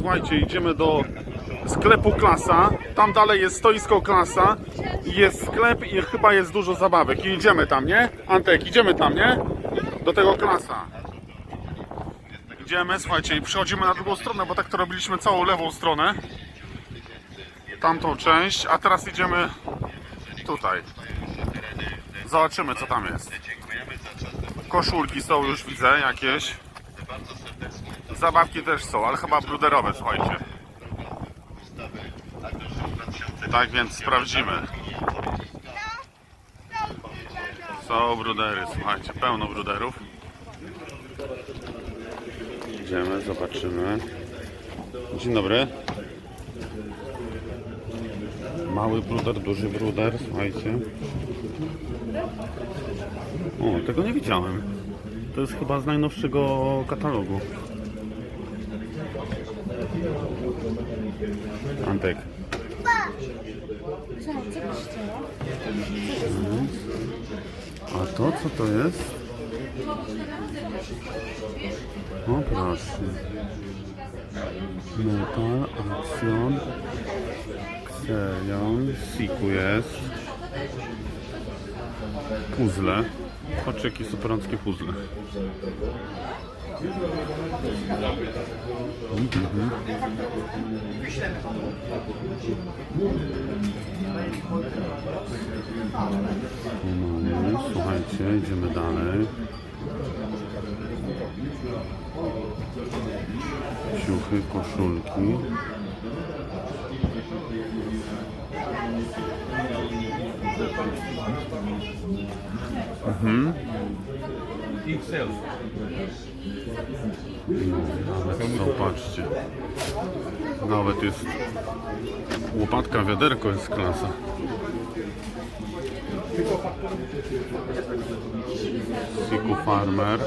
słuchajcie, idziemy do sklepu Klasa. Tam dalej jest stoisko Klasa. Jest sklep i chyba jest dużo zabawek. I idziemy tam, nie? Antek, idziemy tam, nie? Do tego Klasa. Idziemy, słuchajcie, i przechodzimy na drugą stronę, bo tak to robiliśmy całą lewą stronę. Tamtą część, a teraz idziemy tutaj. Zobaczymy, co tam jest. Koszulki są już, widzę, jakieś. Zabawki też są, ale chyba bruderowe, słuchajcie. Tak więc sprawdzimy. Są brudery, słuchajcie, pełno bruderów. Idziemy, zobaczymy. Dzień dobry. Mały bruder, duży bruder, słuchajcie. O, tego nie widziałem. To jest chyba z najnowszego katalogu. Antek. A to co to jest? O proszę. Metal, akcjon, Xerion, Siku jest. Puzzle. Patrz jakie superanckie puzzle. Mhm. No, słuchajcie, idziemy dalej. Ciuchy, koszulki. No, patrzcie. Nawet jest łopatka, wiaderko jest klasa. Siku Farmer.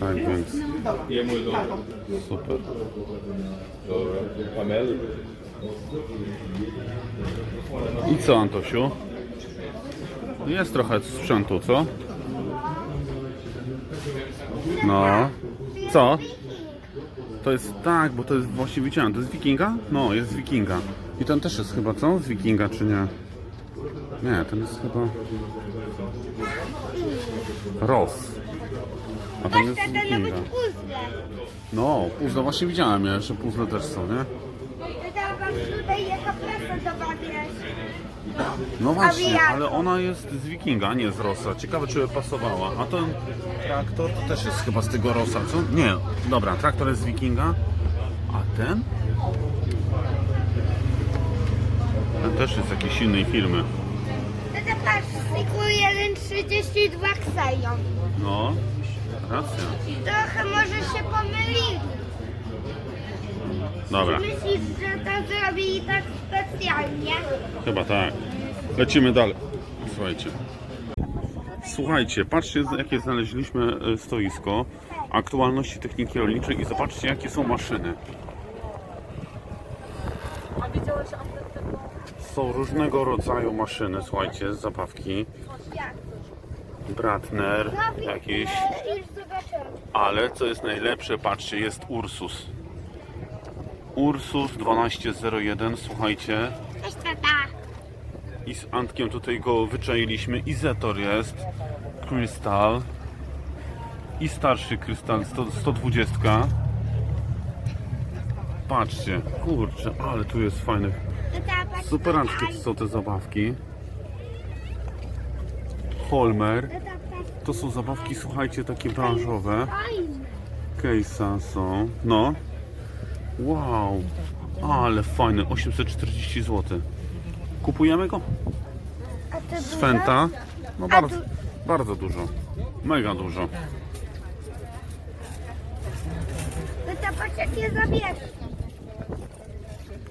Tak więc super. I co Antosiu? Jest trochę sprzętu, co? No. Co? To jest tak, bo to jest właśnie widziałem. To jest wikinga? No, jest wikinga. I ten też jest chyba, co? Z wikinga, czy nie? Nie, ten jest chyba... Ross. A ten jest wikinga. No, puzzle właśnie widziałem, ja, że puzzle też są, nie? Tutaj jaka prasa dobawiać. No właśnie, ale ona jest z Wikinga, nie z Rosa. Ciekawe, czy by pasowała. A ten traktor to też jest chyba z tego Rosa, co? Nie, dobra, traktor jest z Wikinga. A ten? Ten też jest z jakiejś innej firmy. Tata patrz, Siku 1,32 Xeon. No, racja. Trochę może się pomylili. Dobra, Myślisz, że to zrobili tak? Chyba tak. Lecimy dalej. Słuchajcie. Słuchajcie, patrzcie jakie znaleźliśmy e, stoisko aktualności techniki rolniczej i zobaczcie jakie są maszyny. Są różnego rodzaju maszyny, słuchajcie, zabawki. Bratner, jakieś, ale co jest najlepsze, patrzcie, jest Ursus. Ursus 1201, słuchajcie, i z Antkiem tutaj go wyczailiśmy. I Zetor jest, Krystal i starszy Krystal 100, 120. Patrzcie, kurczę, ale tu jest fajnych. Superanckie są te zabawki. Holmer. To są zabawki, słuchajcie, takie branżowe. Case'a są. No. Wow. Ale fajny. 840 zł. Kupujemy go? A to Z? Fenta. No bardzo, bardzo dużo. Mega dużo. Patrz jakie.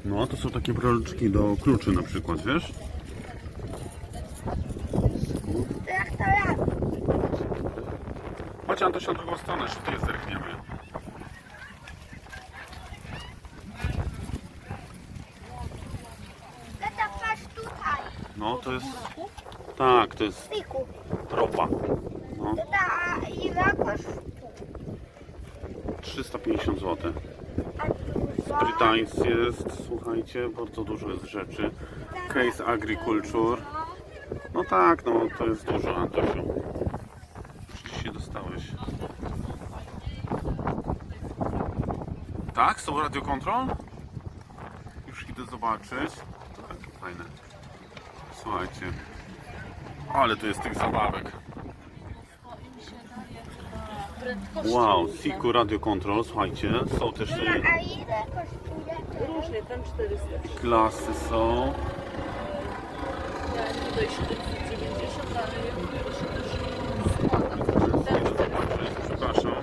No, to są takie brolczki do kluczy na przykład, wiesz? Traktorami. Chodź Antoś na drugą stronę, szybciej zerkniemy. Tata, patrz tutaj. No, to jest... Tak, to jest Siku. tropa. No. Ile kosztuje? 350 zł. A dużo? Britains jest, słuchajcie, bardzo dużo jest rzeczy. Case Agriculture. No tak, no to jest dużo, Antosiu. Już dzisiaj dostałeś. Tak, są radio control? Już idę zobaczyć. Takie fajne. Słuchajcie. Ale to jest tych zabawek. Wow, Siku Radio Control, słuchajcie, są też a ile kosztuje? Różnie, ten 400. klasy są. Ja tutaj 790, ale ja się też składam. Ten 400. Przepraszam.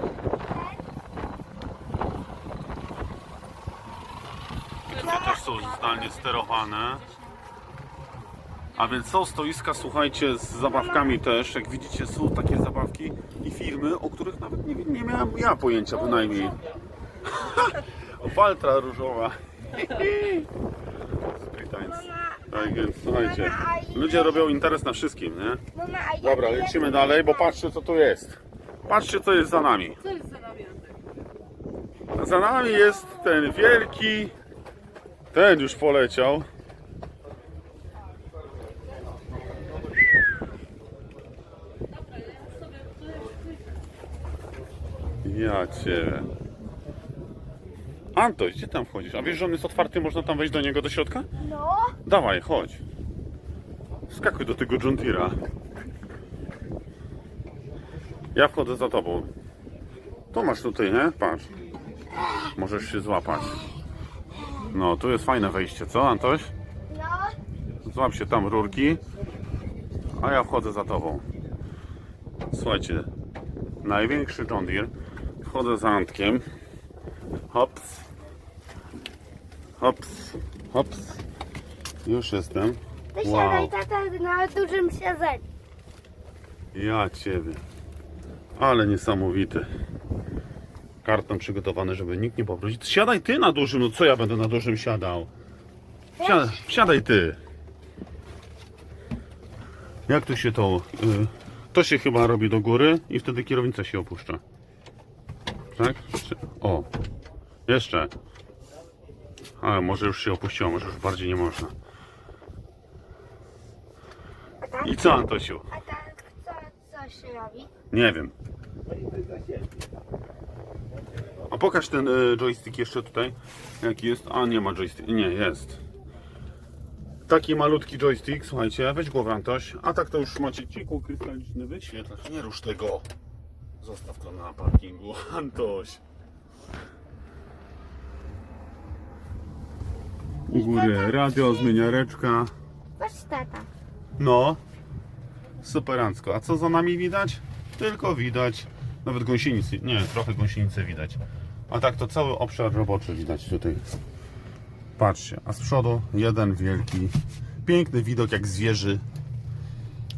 Te też są zdalnie sterowane. A więc są stoiska, słuchajcie, z zabawkami też. Jak widzicie, są takie zabawki i firmy, o których nawet nie, nie miałem ja pojęcia bynajmniej. Waltra różowa. Tak więc, słuchajcie, ludzie robią interes na wszystkim, nie? Dobra, lecimy dalej, bo patrzcie co tu jest. Patrzcie co jest za nami. Co jest za nami? Za nami jest ten wielki. Ten już poleciał. Ja cię. Antoś, gdzie tam wchodzisz? A wiesz, że on jest otwarty, można tam wejść do niego do środka? No, Dawaj, chodź. Skakuj do tego Deere'a. Ja wchodzę za tobą. To masz tutaj, nie? Patrz. Możesz się złapać. No, tu jest fajne wejście, co Antoś? no. Złap się tam rurki. A ja wchodzę za tobą. Słuchajcie. Największy John Deere. Wchodzę za Antkiem. Hops. Hops. Hops. Już jestem. Wysiadaj tata na dużym siedzeniu. Ja ciebie. Ale niesamowity. Karton przygotowany, żeby nikt nie powrócił. Siadaj ty na dużym, no co ja będę na dużym siadał? Siadaj, siadaj ty. Jak tu się to... Y, to się chyba robi do góry i wtedy kierownica się opuszcza. Tak? O. Jeszcze. Ale może już się opuściło, może już bardziej nie można. I co Antosiu? a tak co, co się robi? Nie wiem. A pokaż ten y, joystick jeszcze tutaj. Jaki jest? A nie ma joystick. Nie, jest. Taki malutki joystick, słuchajcie, weź głowę Antoś. A tak to już macie ciekły krystaliczny wyświetlacz. Nie rusz tego. Zostaw to na parkingu, Antoś. U góry radio, zmieniareczka. Patrz tata. No, superancko. A co za nami widać? Tylko widać. Nawet gąsienicy, nie, trochę gąsienicy widać. A tak to cały obszar roboczy widać tutaj. Patrzcie, a z przodu jeden wielki, piękny widok jak z wieży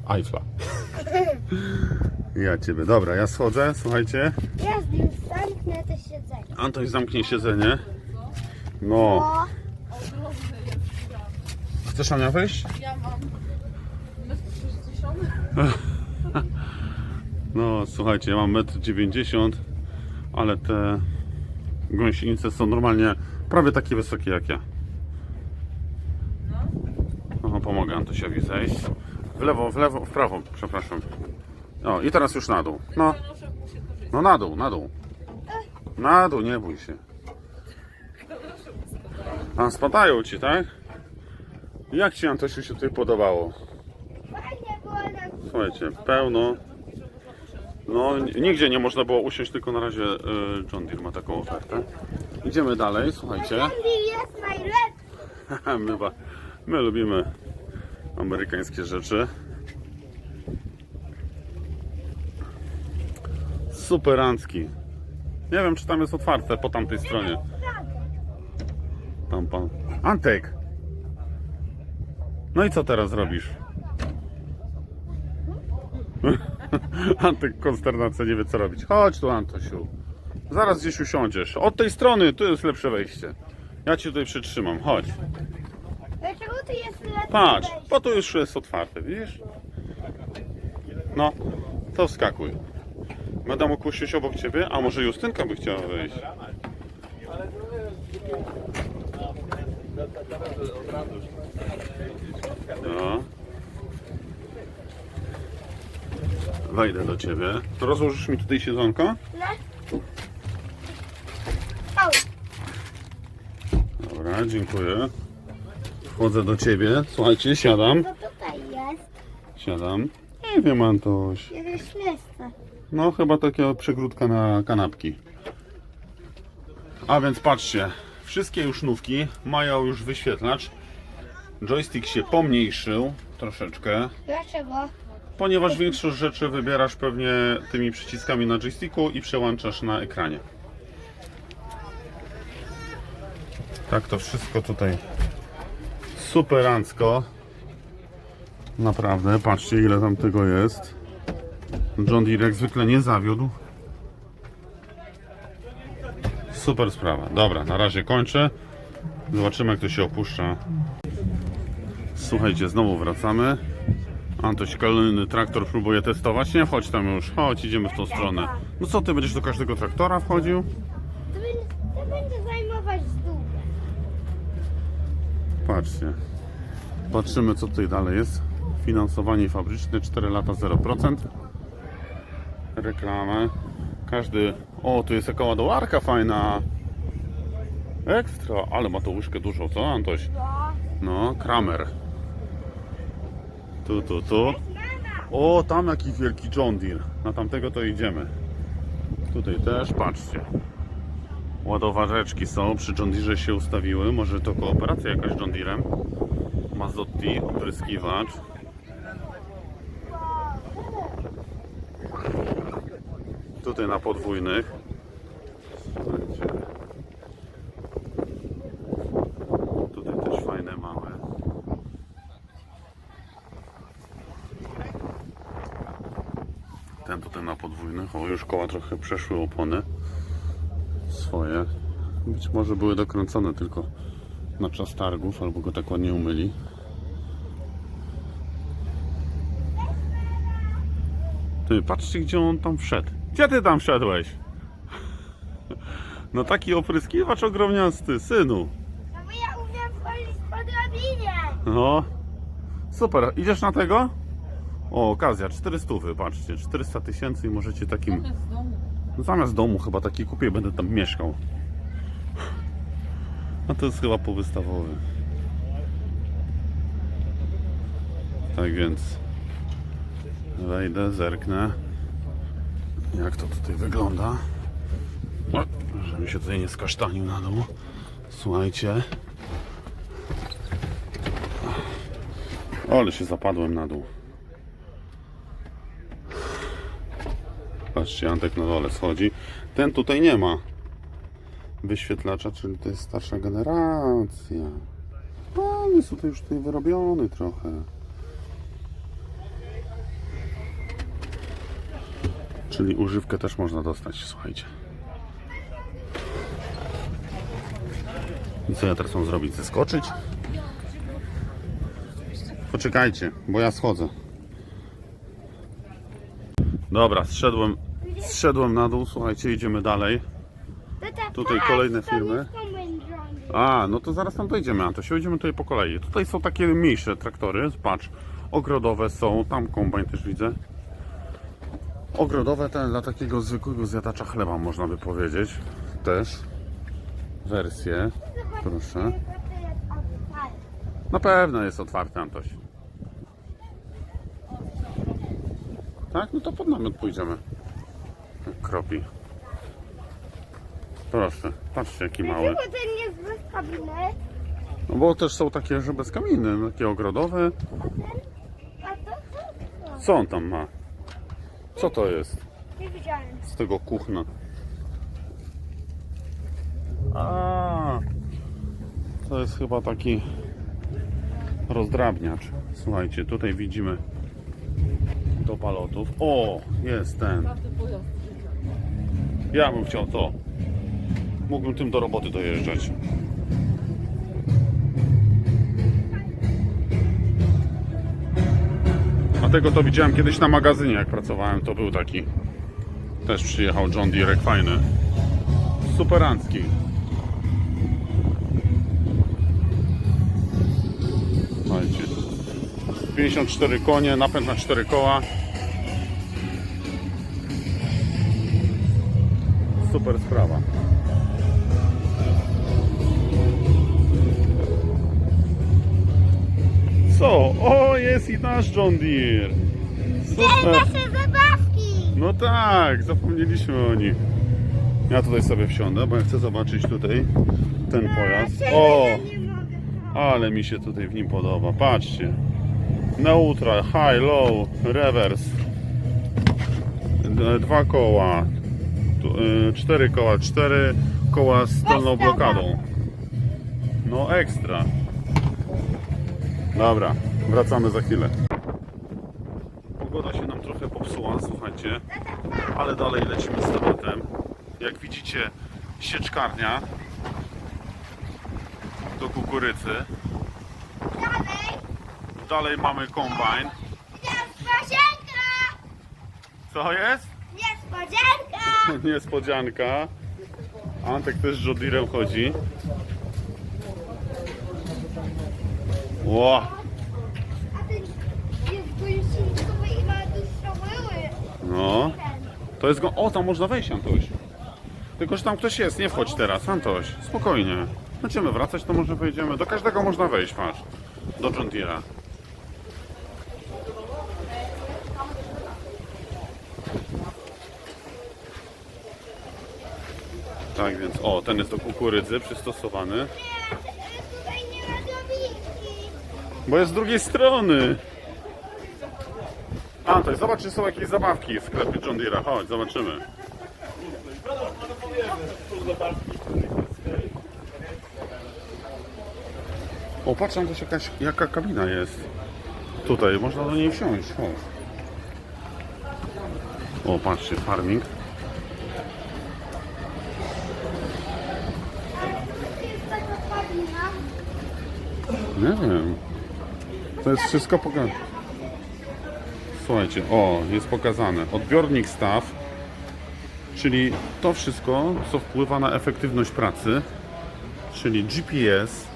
Eiffla. Ja ciebie. Dobra, ja schodzę, słuchajcie. Ja z nim zamknę to siedzenie. Antoś zamknie siedzenie. No, O, chcesz Ania wejść? Ja mam 1,60 m. No, słuchajcie, ja mam 1,90 m, ale te gąsienice są normalnie prawie takie wysokie jak ja. No, pomogę Antosiowi zejść. W lewo, w lewo, w prawo, przepraszam. O, i teraz już na dół. No, no na dół, na dół. Na dół, nie bój się. A, spadają ci, tak? Jak ci Antosiu się tutaj podobało? Słuchajcie, pełno. No, nigdzie nie można było usiąść, tylko na razie y, John Deere ma taką ofertę. Idziemy dalej, słuchajcie. Jest najlepszy. My, my lubimy amerykańskie rzeczy. Superancki. Nie wiem, czy tam jest otwarte po tamtej stronie. Tam pan. Antek! No i co teraz robisz? Antek konsternacja nie wie co robić. Chodź tu Antosiu. Zaraz gdzieś usiądziesz. Od tej strony, tu jest lepsze wejście. Ja cię tutaj przytrzymam, chodź. Dlaczego tu jest lepiej Patrz, bo tu już jest otwarte, widzisz? No, to wskakuj. Będę mógł usiąść obok ciebie? A może Justynka by chciała wejść? No. Wejdę do ciebie. To rozłożysz mi tutaj siedzonko? No. Dobra, dziękuję. Wchodzę do ciebie. Słuchajcie, siadam. tutaj jest? Siadam. Nie wiem, Antoś. No, chyba taka przegródka na kanapki. A więc patrzcie, wszystkie już nówki mają już wyświetlacz. Joystick się pomniejszył troszeczkę, Dlaczego? ponieważ większość rzeczy wybierasz pewnie tymi przyciskami na joysticku i przełączasz na ekranie. Tak to wszystko tutaj superancko. Naprawdę, patrzcie ile tam tego jest. John Deere jak zwykle nie zawiódł. Super sprawa. Dobra, na razie kończę. Zobaczymy jak to się opuszcza. Słuchajcie, znowu wracamy. Antoś kolejny traktor próbuje testować. Nie wchodź tam już. Chodź, idziemy w tą stronę. No co, ty będziesz do każdego traktora wchodził? To będzie, to będzie zajmować długo. Patrzcie. Patrzymy co tutaj dalej jest. Finansowanie fabryczne 4 lata 0%. Reklamę. Każdy. O, tu jest jaka ładowarka fajna. Ekstra, ale ma to łyżkę dużo, co Antoś? No, Kramer. Tu, tu, tu. O, tam jaki wielki John Deere. Na tamtego to idziemy. Tutaj też, patrzcie. Ładowareczki są, przy John Deere się ustawiły. Może to kooperacja jakaś z John Deerem. Mazotti, opryskiwacz. Tutaj na podwójnych. Słuchajcie. Tutaj też fajne małe. Ten tutaj na podwójnych. O, już koła trochę przeszły opony. Swoje. Być może były dokręcone tylko na czas targów, albo go tak ładnie umyli. Ty, patrzcie gdzie on tam wszedł. Gdzie ty tam wszedłeś? No taki opryskiwacz ogromniasty, synu. No bo ja umiem wchodzić po drabinie. No. Super. Idziesz na tego? O, okazja. 400, patrzcie. 400 tysięcy i możecie takim... Z domu. No, zamiast domu chyba taki kupię będę tam mieszkał. A to jest chyba powystawowy. Tak więc... Wejdę, zerknę. Jak to tutaj wygląda. O, Żebym się tutaj nie skasztanił na dół. Słuchajcie. Ale się zapadłem na dół. Patrzcie, Antek na dole schodzi. Ten tutaj nie ma wyświetlacza, czyli to jest starsza generacja. No, jest tutaj już tutaj wyrobiony trochę. Czyli używkę też można dostać, słuchajcie. I co ja teraz mam zrobić? Zeskoczyć? Poczekajcie, bo ja schodzę. Dobra, zszedłem, zszedłem na dół, słuchajcie, idziemy dalej. Tutaj kolejne firmy. A, no to zaraz tam dojdziemy, a to się idziemy tutaj po kolei. Tutaj są takie mniejsze traktory, patrz, ogrodowe są, tam kombajn też widzę. Ogrodowe ten dla takiego zwykłego zjadacza chleba, można by powiedzieć. Też. Wersje, proszę. Na pewno jest otwarty, Antoś. Tak? No to pod namiot pójdziemy. Kropi. Proszę, patrzcie jaki mały. Dlaczego ten jest bez kabiny? No bo też są takie, że bez kaminy, takie ogrodowe. A to co? Co on tam ma? Co to jest Nie widziałem. z tego kuchna? A, to jest chyba taki rozdrabniacz. Słuchajcie, tutaj widzimy do palotów. O, jest ten. Ja bym chciał to. Mógłbym tym do roboty dojeżdżać. Tego to widziałem kiedyś na magazynie, jak pracowałem. To był taki Też przyjechał John Deere fajny. Superancki. Słuchajcie. 54 konie, napęd na 4 koła. Super sprawa. Co? O, jest i nasz John Deere. Super. nasze zabawki! No tak, zapomnieliśmy o nich. Ja tutaj sobie wsiądę, bo ja chcę zobaczyć tutaj ten pojazd. O, ale mi się tutaj w nim podoba. Patrzcie. Neutral, high, low, reverse. D- Dwa koła. Y, Cztery koła, cztery koła z tylną blokadą. No ekstra. Dobra, wracamy za chwilę. Pogoda się nam trochę popsuła, słuchajcie, ale dalej lecimy z tematem. Jak widzicie, sieczkarnia do kukurydzy. Dalej! Mamy kombajn. Niespodzianka! Co jest? Niespodzianka! Niespodzianka. Antek też z Jodirem chodzi. Były. no. To jest go. O, tam można wejść, Antoś. Tylko, że tam ktoś jest, nie wchodź teraz, Antoś. Spokojnie. Będziemy wracać, to może wejdziemy. Do każdego można wejść, patrz. Do John Deere'a. Tak więc, o, ten jest do kukurydzy przystosowany. Bo jest z drugiej strony. Antoś, zobacz, czy są jakieś zabawki w sklepie John Deere'a. Chodź, zobaczymy. O, patrz, tam też jakaś, jaka kabina jest. Tutaj, można do niej wsiąść. Chodź. O, patrzcie, farming. Nie wiem. To jest wszystko pokazane. Słuchajcie, o, jest pokazane. Odbiornik staw, czyli to wszystko, co wpływa na efektywność pracy, czyli GPS.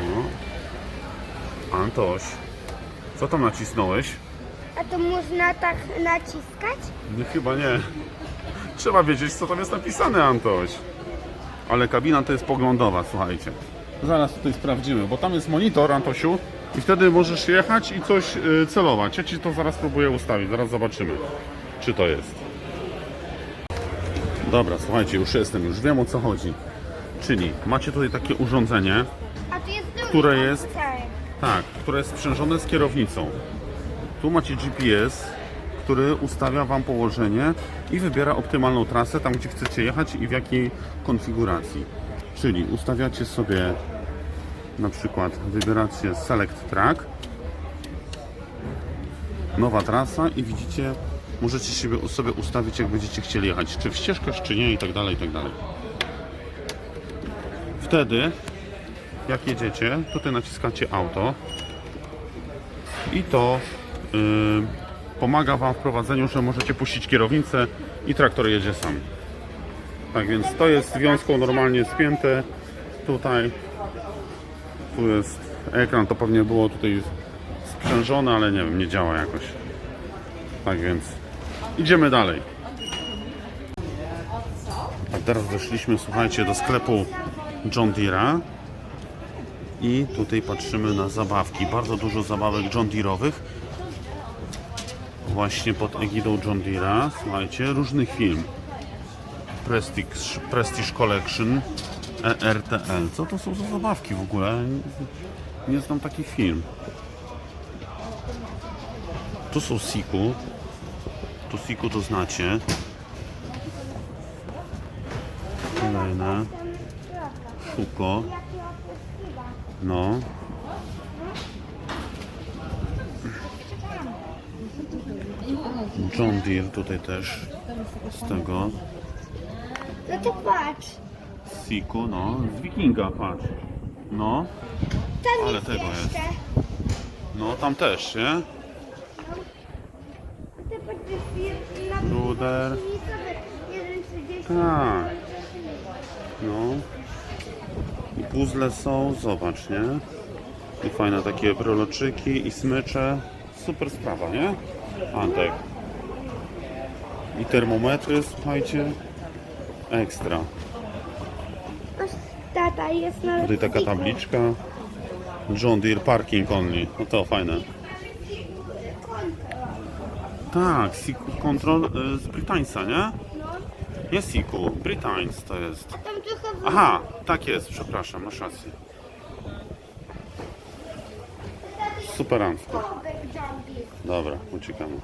No. Antoś, co tam nacisnąłeś? A to można tak naciskać? Nie, chyba nie. Trzeba wiedzieć, co tam jest napisane, Antoś. Ale kabina to jest poglądowa, słuchajcie. Zaraz tutaj sprawdzimy, bo tam jest monitor, Antosiu, i wtedy możesz jechać i coś y, celować. Ja ci to zaraz próbuję ustawić, zaraz zobaczymy, czy to jest. Dobra, słuchajcie, już jestem, już wiem o co chodzi. Czyli macie tutaj takie urządzenie, jest Które jest? tak, które jest sprzężone z kierownicą. Tu macie GPS, który ustawia Wam położenie i wybiera optymalną trasę tam, gdzie chcecie jechać i w jakiej konfiguracji. Czyli ustawiacie sobie na przykład, wybieracie Select Track, nowa trasa i widzicie, możecie sobie, sobie ustawić, jak będziecie chcieli jechać, czy w ścieżkę, czy nie i tak dalej, i tak dalej. Wtedy, jak jedziecie, tutaj naciskacie auto i to y, pomaga Wam w prowadzeniu, że możecie puścić kierownicę i traktor jedzie sam. Tak więc to jest wiązką normalnie spięte tutaj. Tu jest ekran, to pewnie było tutaj sprzężone, ale nie wiem, nie działa jakoś. Tak więc idziemy dalej. A teraz doszliśmy, słuchajcie, do sklepu John Deere'a. I tutaj patrzymy na zabawki. Bardzo dużo zabawek John Deere'owych. Właśnie pod egidą John Deere'a. Słuchajcie, różnych firm. Prestige, Prestige Collection, ERTL. Co to są za zabawki w ogóle? Nie, znam takich firm. Tu są Siku. Tu Siku to znacie. Kolejne. Szuko. No. John Deere tutaj też z tego No to patrz. Siku, no, z Wikinga, patrz. No, Tam Ale jest tego jest. jeszcze. no tam też, nie? Ruder. Jeden Tak. No. I puzzle są, zobacz, nie? I fajne takie broloczyki i smycze. Super sprawa, nie? Antek. I termometry, słuchajcie. Ekstra. Tata jest na Tutaj taka tabliczka. John Deere Parking Only. No to fajne. Tak, Siku Control y, z Britańca, nie? No, Jest Siku, Britańc to jest. tam trochę Aha, tak jest, przepraszam, masz rację. Superancko. Dobra, uciekamy.